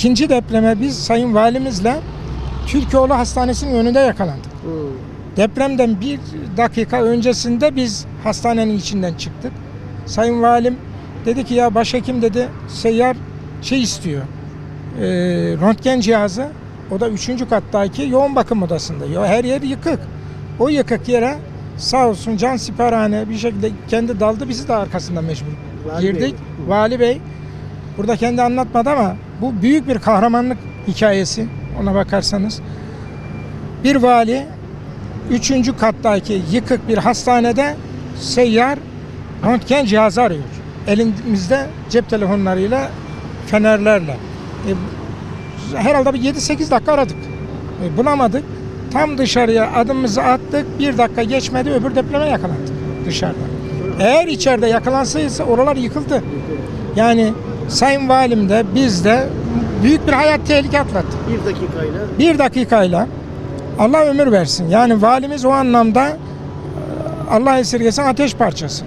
İkinci depreme biz Sayın Valimizle Türkoğlu Hastanesi'nin önünde yakalandık. Hmm. Depremden bir dakika öncesinde biz hastanenin içinden çıktık. Sayın Valim dedi ki ya başhekim dedi seyyar şey istiyor. E, röntgen cihazı. O da üçüncü kattaki yoğun bakım odasında. Ya her yer yıkık. O yıkık yere sağ olsun can siperhane bir şekilde kendi daldı bizi de arkasından mecbur Vali girdik. Bey. Vali Bey burada kendi anlatmadı ama bu büyük bir kahramanlık hikayesi ona bakarsanız. Bir vali üçüncü kattaki yıkık bir hastanede seyyar röntgen cihazı arıyor. Elimizde cep telefonlarıyla, fenerlerle. E, herhalde bir 7-8 dakika aradık. E, bulamadık. Tam dışarıya adımımızı attık. Bir dakika geçmedi öbür depreme yakalandık dışarıda. Eğer içeride yakalansaydı oralar yıkıldı. Yani Sayın Valim de biz de büyük bir hayat tehlike atlattık. Bir dakikayla Bir dakikayla Allah ömür versin. Yani valimiz o anlamda e, Allah esirgesin ateş parçası.